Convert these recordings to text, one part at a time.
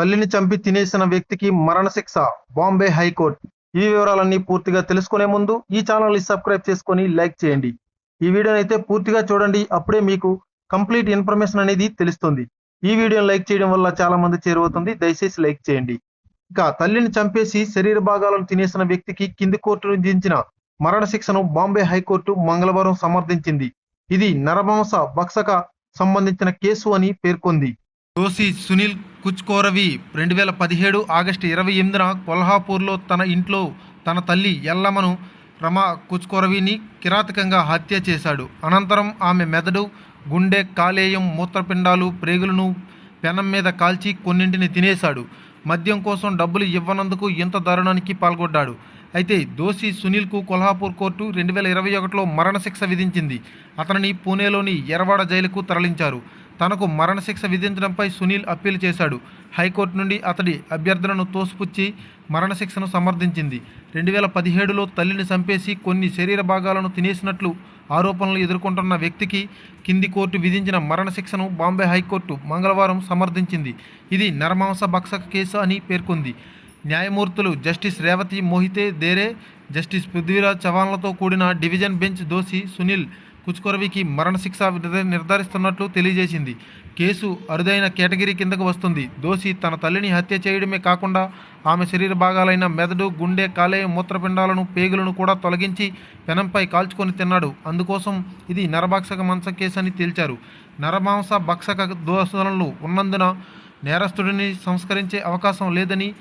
తల్లిని చంపి తినేసిన వ్యక్తికి మరణశిక్ష బాంబే హైకోర్టు. ఈ వివరాలన్నీ పూర్తిగా తెలుసుకునే ముందు ఈ ఛానల్ని సబ్స్క్రైబ్ చేసుకొని లైక్ చేయండి. ఈ వీడియోని అయితే పూర్తిగా చూడండి అప్పుడే మీకు కంప్లీట్ ఇన్ఫర్మేషన్ అనేది తెలుస్తుంది. ఈ వీడియోని లైక్ చేయడం వల్ల చాలా మంది చేరువవుతుంది దయచేసి లైక్ చేయండి. ఇక తల్లిని చంపేసి శరీర భాగాలను తినేసిన వ్యక్తికి కింది కోర్టు విధించిన మరణశిక్షను బాంబే హైకోర్టు మంగళవారం సమర్థించింది. ఇది నరమాంస భక్షక సంబంధించిన కేసు అని పేర్కొంది. దోషి సునీల్ కుచ్కోరవి రెండు వేల పదిహేడు ఆగస్టు ఇరవై ఎనిమిదిన కొల్హాపూర్లో తన ఇంట్లో తన తల్లి ఎల్లమ్మను రమా కుచ్కోరవిని కిరాతకంగా హత్య చేశాడు. అనంతరం ఆమె మెదడు గుండె కాలేయం మూత్రపిండాలు ప్రేగులను పెనం మీద కాల్చి కొన్నింటిని తినేశాడు. మద్యం కోసం డబ్బులు ఇవ్వనందుకు ఇంత దారుణానికి పాల్గొడ్డాడు. అయితే దోషి సునీల్కు కొల్హాపూర్ కోర్టు రెండు వేల ఇరవై ఒకటిలో మరణశిక్ష విధించింది. అతనిని పూణేలోని ఎరవాడ జైలుకు తరలించారు. తనకు మరణశిక్ష విధించడంపై సునీల్ అప్పీల్ చేశాడు. హైకోర్టు నుండి అతడి అభ్యర్థనను తోసిపుచ్చి మరణశిక్షను సమర్థించింది. రెండు వేల పదిహేడులో తల్లిని చంపేసి కొన్ని శరీర భాగాలను తినేసినట్లు ఆరోపణలు ఎదుర్కొంటున్న వ్యక్తికి కింది కోర్టు విధించిన మరణశిక్షను బాంబే హైకోర్టు మంగళవారం సమర్థించింది. ఇది నరమాంస భక్షక కేసు అని పేర్కొంది. న్యాయమూర్తులు జస్టిస్ రేవతి మోహితే దేరే జస్టిస్ పృథ్వీరాజ్ చవాన్లతో కూడిన డివిజన్ బెంచ్ దోషి సునీల్ పుచ్చుకొరవికి మరణశిక్ష నిర్ధారిస్తున్నట్లు తెలియజేసింది. కేసు అరుదైన కేటగిరీ కిందకు వస్తుంది. దోషి తన తల్లిని హత్య చేయడమే కాకుండా ఆమె శరీర భాగాలైన మెదడు గుండె కాలేయం మూత్రపిండాలను పేగులను కూడా తొలగించి పెనంపై కాల్చుకొని తిన్నాడు. అందుకోసం ఇది నరభక్షక మంచ కేసు అని తేల్చారు. నరమాంస భక్షక దోషణలు ఉన్నందున నేరస్తుడిని సంస్కరించే అవకాశం లేదని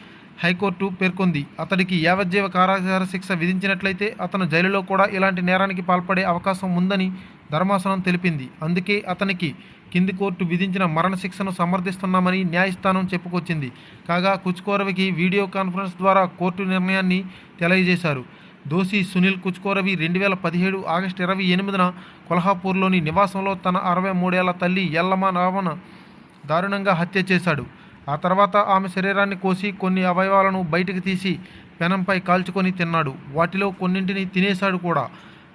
హైకోర్టు పేర్కొంది. అతడికి యావజ్జీవ కారాగార శిక్ష విధించినట్లయితే అతను జైలులో కూడా ఇలాంటి నేరానికి పాల్పడే అవకాశం ఉందని ధర్మాసనం తెలిపింది. అందుకే అతనికి కింది కోర్టు విధించిన మరణశిక్షను సమర్థిస్తున్నామని న్యాయస్థానం చెప్పుకొచ్చింది. కాగా కుచ్కోరవికి వీడియో కాన్ఫరెన్స్ ద్వారా కోర్టు నిర్ణయాన్ని తెలియజేశారు. దోషి సునీల్ కుచ్కోరవి రెండు వేల పదిహేడు ఆగస్టు ఇరవై ఎనిమిదిన కొల్హాపూర్లోని నివాసంలో తన అరవై మూడేళ్ళ తల్లి ఎల్లమ్మ రావణ దారుణంగా హత్య చేశాడు. ఆ తర్వాత ఆమె శరీరాన్ని కోసి కొన్ని అవయవాలను బయటికి తీసి పెనంపై కాల్చుకొని తిన్నాడు. వాటిలో కొన్నింటిని తినేశాడు కూడా.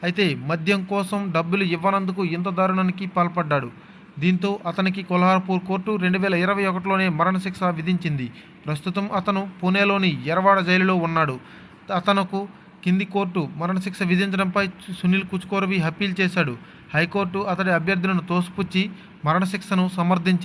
అయితే మద్యం కోసం డబ్బులు ఇవ్వనందుకు ఇంత దారుణానికి పాల్పడ్డాడు. దీంతో అతనికి కొల్హార్పూర్ కోర్టు రెండు వేల ఇరవై ఒకటిలోనే మరణశిక్ష విధించింది. ప్రస్తుతం అతను పూణేలోని ఎరవాడ జైలులో ఉన్నాడు. అతనుకు కింది కోర్టు మరణశిక్ష విధించడంపై సునీల్ కుచ్కోరవి అప్పీల్ చేశాడు. హైకోర్టు అతడి అభ్యర్థులను తోసిపుచ్చి మరణశిక్షను సమర్థించింది.